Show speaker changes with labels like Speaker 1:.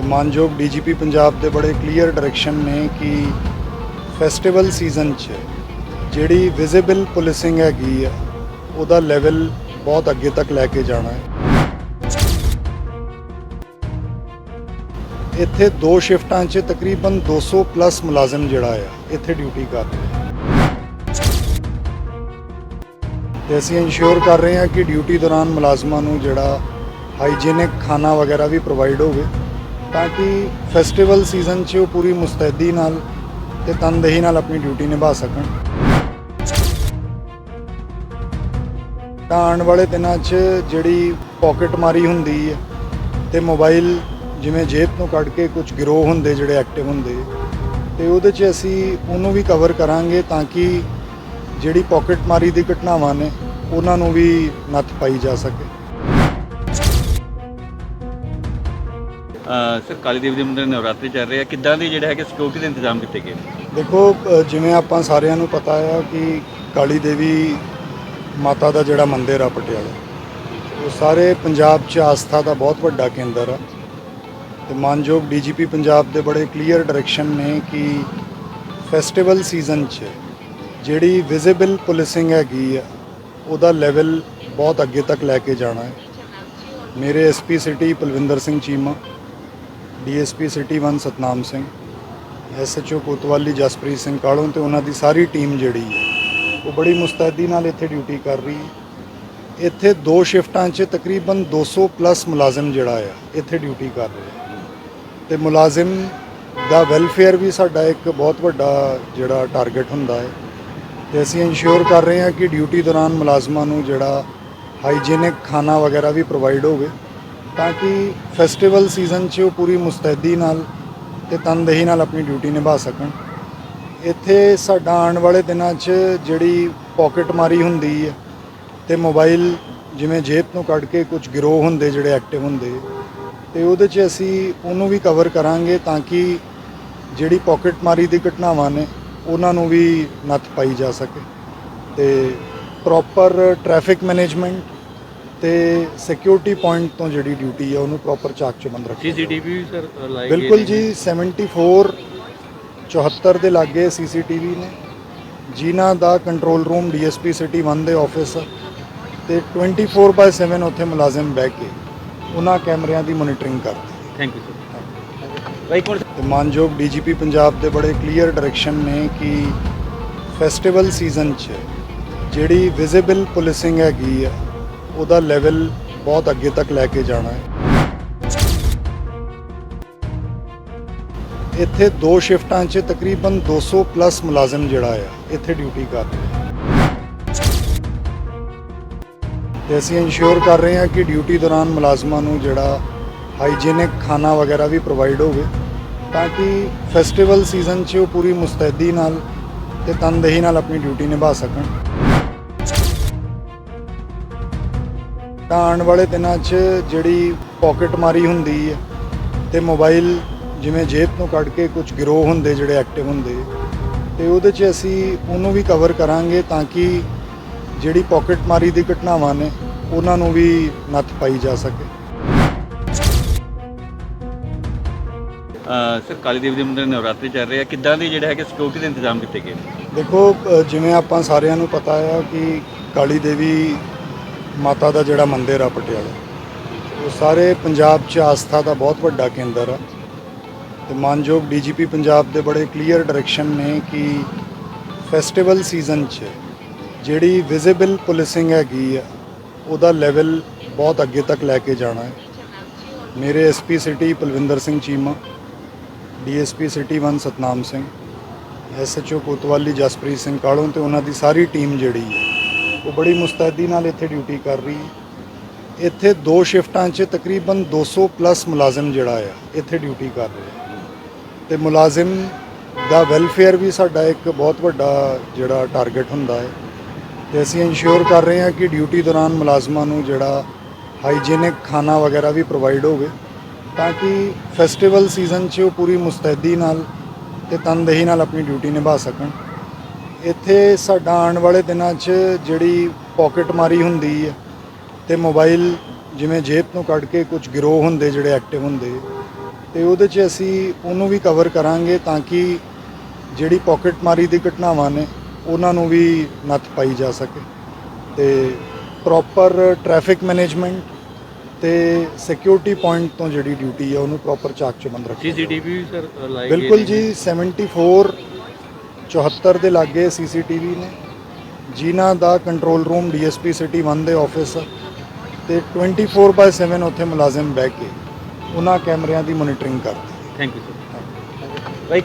Speaker 1: ਤੇ ਮਾਨਯੋਗ ਡੀਜੀਪੀ ਪੰਜਾਬ ਦੇ ਬੜੇ ਕਲੀਅਰ ਡਾਇਰੈਕਸ਼ਨ ਨੇ ਕਿ ਫੈਸਟੀਵਲ ਸੀਜ਼ਨ 'ਚ ਜਿਹੜੀ ਵਿਜ਼ੀਬਲ ਪੁਲਿਸਿੰਗ ਹੈਗੀ ਆ, ਉਹਦਾ ਲੈਵਲ ਬਹੁਤ ਅੱਗੇ ਤੱਕ ਲੈ ਕੇ ਜਾਣਾ ਹੈ। ਇੱਥੇ ਦੋ ਸ਼ਿਫਟਾਂ 'ਚ ਤਕਰੀਬਨ 200 ਪਲੱਸ ਮੁਲਾਜ਼ਮ ਜਿਹੜਾ ਆ, ਇੱਥੇ ਡਿਊਟੀ ਕਰ ਰਹੇ ਆ। ਤੇ ਅਸੀਂ ਇਨਸ਼ੋਰ ਕਰ ਰਹੇ ਹਾਂ ਕਿ ਡਿਊਟੀ ਦੌਰਾਨ ਮੁਲਾਜ਼ਮਾਂ ਨੂੰ ਜਿਹੜਾ ਹਾਈਜੀਨਿਕ ਖਾਣਾ ਵਗੈਰਾ ਵੀ ਪ੍ਰੋਵਾਈਡ ਹੋਵੇ। ਤਾਂ ਕਿ ਫੈਸਟੀਵਲ ਸੀਜ਼ਨ 'ਚ ਉਹ ਪੂਰੀ ਮੁਸਤੈਦੀ ਨਾਲ ਤੇ ਤਨਦੇਹੀ ਨਾਲ ਆਪਣੀ ਡਿਊਟੀ ਨਿਭਾ ਸਕਣ। ਤਾਂ ਆਉਣ ਵਾਲੇ ਦਿਨਾਂ 'ਚ ਜਿਹੜੀ ਪਾਕਟ ਮਾਰੀ ਹੁੰਦੀ ਹੈ ਤੇ ਮੋਬਾਈਲ ਜਿਵੇਂ ਜੇਬ ਤੋਂ ਕੱਢ ਕੇ ਕੁਝ ਗਿਰੋਹ ਹੁੰਦੇ ਜਿਹੜੇ ਐਕਟਿਵ ਹੁੰਦੇ, ਤੇ ਉਹਦੇ 'ਚ ਅਸੀਂ ਉਹਨੂੰ ਵੀ ਕਵਰ ਕਰਾਂਗੇ ਤਾਂ ਕਿ ਜਿਹੜੀ ਪਾਕਟ ਮਾਰੀ ਦੀ ਘਟਨਾਵਾਂ ਨੇ, ਉਹਨਾਂ ਨੂੰ ਵੀ ਨੱਥ ਪਾਈ ਜਾ ਸਕੇ।
Speaker 2: ਸਰ ਕਾਲੀ ਦੇਵੀ ਦੇ ਮੰਦਿਰ ਨਵਰਾਤਰੀ ਚੱਲ ਰਹੇ ਆ। ਕਿੱਦਾਂ ਦੇ ਜਿਹੜਾ ਹੈਗੇ ਸਿਕਿਉਰਿਟੀ ਦੇ ਇੰਤਜ਼ਾਮ ਕੀਤੇ ਗਏ? ਨੇ?
Speaker 1: ਦੇਖੋ ਅ, ਜਿਵੇਂ ਆਪਾਂ ਸਾਰਿਆਂ ਨੂੰ ਪਤਾ ਆ ਕਿ ਕਾਲੀ ਦੇਵੀ ਮਾਤਾ ਦਾ ਜਿਹੜਾ ਮੰਦਿਰ ਆ ਪਟਿਆਲਾ ਉਹ ਸਾਰੇ ਪੰਜਾਬ 'ਚ ਆਸਥਾ ਦਾ ਬਹੁਤ ਵੱਡਾ ਕੇਂਦਰ ਆ। ਤੇ ਮਾਨਯੋਗ ਡੀਜੀਪੀ ਪੰਜਾਬ ਦੇ ਬੜੇ ਕਲੀਅਰ ਡਾਇਰੈਕਸ਼ਨ ਨੇ ਕਿ ਫੈਸਟੀਵਲ ਸੀਜ਼ਨ 'ਚ ਜਿਹੜੀ ਵਿਜ਼ੀਬਲ ਪੁਲਿਸਿੰਗ ਹੈਗੀ ਆ ਉਹਦਾ ਲੈਵਲ ਬਹੁਤ ਅੱਗੇ ਤੱਕ ਲੈ ਕੇ ਜਾਣਾ ਹੈ। ਮੇਰੇ SP city Palwinder Singh Cheema DSP city 1 Satnam Singh SHO Kotwali Jaspreet Singh Kahlon ਤੇ ਉਹਨਾਂ ਦੀ ਸਾਰੀ ਟੀਮ ਜਿਹੜੀ ਹੈ, ਉਹ ਬੜੀ ਮੁਸਤੈਦੀ ਨਾਲ ਇੱਥੇ ਡਿਊਟੀ ਕਰ ਰਹੀ ਹੈ। ਇੱਥੇ ਦੋ ਸ਼ਿਫਟਾਂ 'ਚ ਤਕਰੀਬਨ 200 ਪਲੱਸ ਮੁਲਾਜ਼ਮ ਜਿਹੜਾ ਆ, ਇੱਥੇ ਡਿਊਟੀ ਕਰ ਰਿਹਾ ਆ ਤੇ ਮੁਲਾਜ਼ਮ ਦਾ ਵੈਲਫੇਅਰ ਵੀ ਸਾਡਾ ਇੱਕ ਬਹੁਤ ਵੱਡਾ ਜਿਹੜਾ ਟਾਰਗੇਟ ਹੁੰਦਾ ਹੈ। ਤੇ ਅਸੀਂ ਇਨਸ਼ੋਰ ਕਰ ਰਹੇ ਹਾਂ ਕਿ ਡਿਊਟੀ ਦੌਰਾਨ ਮੁਲਾਜ਼ਮਾਂ ਨੂੰ ਜਿਹੜਾ ਹਾਈਜੀਨਿਕ ਖਾਣਾ ਵਗੈਰਾ ਵੀ ਪ੍ਰੋਵਾਈਡ ਹੋਵੇ। ਤਾਂ ਕਿ ਫੈਸਟੀਵਲ ਸੀਜ਼ਨ 'ਚ ਉਹ ਪੂਰੀ ਮੁਸਤੈਦੀ ਨਾਲ ਤੇ ਤਨਦੇਹੀ ਨਾਲ ਆਪਣੀ ਡਿਊਟੀ ਨਿਭਾ ਸਕਣ। ਇੱਥੇ ਸਾਡਾ ਆਉਣ ਵਾਲੇ ਦਿਨਾਂ 'ਚ ਜਿਹੜੀ ਪਾਕਟ ਮਾਰੀ ਹੁੰਦੀ ਹੈ ਤੇ ਮੋਬਾਈਲ ਜਿਵੇਂ ਜੇਬ ਤੋਂ ਕੱਢ ਕੇ ਕੁਝ ਗਿਰੋਹ ਹੁੰਦੇ ਜਿਹੜੇ ਐਕਟਿਵ ਹੁੰਦੇ, ਤੇ ਉਹਦੇ 'ਚ ਅਸੀਂ ਉਹਨੂੰ ਵੀ ਕਵਰ ਕਰਾਂਗੇ ਤਾਂ ਕਿ ਜਿਹੜੀ ਪਾਕਟ ਮਾਰੀ ਦੀ ਘਟਨਾਵਾਂ ਨੇ ਉਹਨਾਂ ਨੂੰ ਵੀ ਨੱਥ ਪਾਈ ਜਾ ਸਕੇ। ਤੇ ਪ੍ਰੋਪਰ ਟ੍ਰੈਫਿਕ ਮੈਨੇਜਮੈਂਟ ਤੇ ਸਿਕਿਉਰਿਟੀ ਪੁਆਇੰਟ ਤੋਂ ਜਿਹੜੀ ਡਿਊਟੀ ਹੈ ਉਹਨੂੰ ਪ੍ਰੋਪਰ ਚਾਕ ਚਬੰਦ ਰੱਖਿਆ ਜਾਵੇ।
Speaker 2: ਸੀਸੀਟੀਵੀ ਵੀ ਸਰ ਲਾਏ ਗਏ
Speaker 1: ਬਿਲਕੁਲ। ਜੀ 74 74 ਦੇ ਲਾਗੇ ਸੀਸੀਟੀਵੀ ਨੇ। ਜਿਨ੍ਹਾਂ ਦਾ ਕੰਟਰੋਲ ਰੂਮ ਡੀਐਸਪੀ ਸਿਟੀ 1 ਦੇ ਆਫਿਸ ਤੇ 24/7 ਉੱਥੇ ਮੁਲਾਜ਼ਮ ਬਹਿ ਕੇ ਉਹਨਾਂ ਕੈਮਰਿਆਂ ਦੀ ਮੋਨੀਟਰਿੰਗ ਕਰਦੇ
Speaker 2: ਥੈਂਕ ਯੂ ਸਰ
Speaker 1: ਤੇ ਮਾਨਯੋਗ ਡੀਜੀਪੀ ਪੰਜਾਬ ਦੇ ਬੜੇ ਕਲੀਅਰ ਡਾਇਰੈਕਸ਼ਨ ਨੇ ਕਿ ਫੈਸਟੀਵਲ ਸੀਜ਼ਨ 'ਚ ਜਿਹੜੀ ਵਿਜ਼ੀਬਲ ਪੁਲਿਸਿੰਗ ਹੈਗੀ ਆ ਉਹਦਾ ਲੈਵਲ ਬਹੁਤ ਅੱਗੇ ਤੱਕ ਲੈ ਕੇ ਜਾਣਾ ਹੈ। ਇੱਥੇ ਦੋ ਸ਼ਿਫਟਾਂ 'ਚ ਤਕਰੀਬਨ 200 ਪਲੱਸ ਮੁਲਾਜ਼ਮ ਜਿਹੜਾ ਆ, ਇੱਥੇ ਡਿਊਟੀ ਕਰ ਰਹੇ ਆ। ਤੇ ਅਸੀਂ ਇਨਸ਼ੋਰ ਕਰ ਰਹੇ ਹਾਂ ਕਿ ਡਿਊਟੀ ਦੌਰਾਨ ਮੁਲਾਜ਼ਮਾਂ ਨੂੰ ਜਿਹੜਾ ਹਾਈਜੀਨਿਕ ਖਾਣਾ ਵਗੈਰਾ ਵੀ ਪ੍ਰੋਵਾਈਡ ਹੋਵੇ, ਤਾਂ ਕਿ ਫੈਸਟੀਵਲ ਸੀਜ਼ਨ 'ਚ ਉਹ ਪੂਰੀ ਮੁਸਤੈਦੀ ਨਾਲ ਤੇ ਤਨਦੇਹੀ ਨਾਲ ਆਪਣੀ ਡਿਊਟੀ ਨਿਭਾ ਸਕਣ। ਤਾਂ ਆਉਣ ਵਾਲੇ ਦਿਨਾਂ 'ਚ ਜਿਹੜੀ ਪਾਕਟ ਮਾਰੀ ਹੁੰਦੀ ਹੈ ਤੇ ਮੋਬਾਈਲ ਜਿਵੇਂ ਜੇਬ ਤੋਂ ਕੱਢ ਕੇ ਕੁਝ ਗਿਰੋਹ ਹੁੰਦੇ ਜਿਹੜੇ ਐਕਟਿਵ ਹੁੰਦੇ ਤੇ ਉਹਦੇ 'ਚ ਅਸੀਂ ਉਹਨੂੰ ਵੀ ਕਵਰ ਕਰਾਂਗੇ ਤਾਂ ਕਿ ਜਿਹੜੀ ਪਾਕਟ ਮਾਰੀ ਦੀ ਘਟਨਾਵਾਂ ਨੇ ਉਹਨਾਂ ਨੂੰ ਵੀ ਨੱਥ ਪਾਈ ਜਾ ਸਕੇ
Speaker 2: ਸਰ ਕਾਲੀ ਦੇਵੀ ਦੇ ਮੰਦਿਰ ਨਵਰਾਤਰੀ ਚੱਲ ਰਹੇ ਆ ਕਿੱਦਾਂ ਦੇ ਜਿਹੜਾ ਹੈਗੇ ਸਿਕਿਉਰਿਟੀ ਦੇ ਇੰਤਜ਼ਾਮ ਕੀਤੇ ਗਏ?
Speaker 1: ਦੇਖੋ ਜਿਵੇਂ ਆਪਾਂ ਸਾਰਿਆਂ ਨੂੰ ਪਤਾ ਆ ਕਿ ਕਾਲੀ ਦੇਵੀ ਮਾਤਾ ਦਾ ਜਿਹੜਾ ਮੰਦਿਰ ਆ ਪਟਿਆਲਾ, ਉਹ ਸਾਰੇ ਪੰਜਾਬ 'ਚ ਆਸਥਾ ਦਾ ਬਹੁਤ ਵੱਡਾ ਕੇਂਦਰ ਆ। ਤੇ ਮਾਨਯੋਗ ਡੀਜੀਪੀ ਪੰਜਾਬ ਦੇ ਬੜੇ ਕਲੀਅਰ ਡਾਇਰੈਕਸ਼ਨ ਨੇ ਕਿ ਫੈਸਟੀਵਲ ਸੀਜ਼ਨ 'ਚ ਜਿਹੜੀ ਵਿਜ਼ੀਬਲ ਪੁਲਿਸਿੰਗ ਹੈਗੀ ਆ, ਉਹਦਾ ਲੈਵਲ ਬਹੁਤ ਅੱਗੇ ਤੱਕ ਲੈ ਕੇ ਜਾਣਾ ਹੈ। ਮੇਰੇ SP city Palwinder Singh Cheema DSP city 1 Satnam Singh SHO Kotwali Jaspreet Singh Kahlon ਤੇ ਉਹਨਾਂ ਦੀ ਸਾਰੀ ਟੀਮ ਜਿਹੜੀ ਹੈ ਉਹ ਬੜੀ ਮੁਸਤੈਦੀ ਨਾਲ ਇੱਥੇ ਡਿਊਟੀ ਕਰ ਰਹੀ। ਹੈ ਇੱਥੇ ਦੋ ਸ਼ਿਫਟਾਂ 'ਚ ਤਕਰੀਬਨ 200 ਪਲੱਸ ਮੁਲਾਜ਼ਮ ਜਿਹੜਾ ਆ, ਇੱਥੇ ਡਿਊਟੀ ਕਰ ਰਿਹਾ ਆ। ਤੇ ਮੁਲਾਜ਼ਮ ਦਾ ਵੈਲਫੇਅਰ ਵੀ ਸਾਡਾ ਇੱਕ ਬਹੁਤ ਵੱਡਾ ਜਿਹੜਾ ਟਾਰਗੇਟ ਹੁੰਦਾ ਹੈ। ਤੇ ਅਸੀਂ ਇਨਸ਼ੋਰ ਕਰ ਰਹੇ ਹਾਂ ਕਿ ਡਿਊਟੀ ਦੌਰਾਨ ਮੁਲਾਜ਼ਮਾਂ ਨੂੰ ਜਿਹੜਾ ਹਾਈਜੀਨਿਕ ਖਾਣਾ ਵਗੈਰਾ ਵੀ ਪ੍ਰੋਵਾਈਡ ਹੋਵੇ, ਤਾਂ ਕਿ ਫੈਸਟੀਵਲ ਸੀਜ਼ਨ 'ਚ ਉਹ ਪੂਰੀ ਮੁਸਤੈਦੀ ਨਾਲ ਤੇ ਤਨਦੇਹੀ ਨਾਲ ਆਪਣੀ ਡਿਊਟੀ ਨਿਭਾ ਸਕਣ। ਇੱਥੇ ਸਾਡਾ ਆਉਣ ਵਾਲੇ ਦਿਨਾਂ 'ਚ ਜਿਹੜੀ ਪਾਕਟ ਮਾਰੀ ਹੁੰਦੀ ਹੈ ਤੇ ਮੋਬਾਈਲ ਜਿਵੇਂ ਜੇਬ ਤੋਂ ਕੱਢ ਕੇ ਕੁਝ ਗਿਰੋਹ ਹੁੰਦੇ ਜਿਹੜੇ ਐਕਟਿਵ ਹੁੰਦੇ ਤੇ ਉਹਦੇ 'ਚ ਅਸੀਂ ਉਹਨੂੰ ਵੀ ਕਵਰ ਕਰਾਂਗੇ ਤਾਂ ਕਿ ਜਿਹੜੀ ਪਾਕਟ ਮਾਰੀ ਦੀ ਘਟਨਾਵਾਂ ਨੇ ਉਹਨਾਂ ਨੂੰ ਵੀ ਨੱਥ ਪਾਈ ਜਾ ਸਕੇ ਤੇ ਪ੍ਰੋਪਰ ਟ੍ਰੈਫਿਕ ਮੈਨੇਜਮੈਂਟ ਤੇ ਸਿਕਿਉਰਿਟੀ ਪੁਆਇੰਟ ਤੋਂ ਜਿਹੜੀ ਡਿਊਟੀ ਹੈ ਉਹਨੂੰ ਪ੍ਰੋਪਰ ਚਾਕ ਚਬੰਦ ਰੱਖਿਆ ਜਾਵੇ।
Speaker 2: ਸੀਸੀਟੀਵੀ ਵੀ ਸਰ ਲਾਏ
Speaker 1: ਬਿਲਕੁਲ ਜੀ 74 74 ਦੇ ਲਾਗੇ ਸੀਸੀਟੀਵੀ ਨੇ, ਜਿਨ੍ਹਾਂ ਦਾ ਕੰਟਰੋਲ ਰੂਮ ਡੀਐਸਪੀ ਸਿਟੀ 1 ਦੇ ਆਫਿਸ ਆ ਤੇ 24/7 ਉੱਥੇ ਮੁਲਾਜ਼ਮ ਬਹਿ ਕੇ ਉਹਨਾਂ ਕੈਮਰਿਆਂ ਦੀ ਮੋਨੀਟਰਿੰਗ ਕਰਦੇ
Speaker 2: ਥੈਂਕ ਯੂ ਸਰ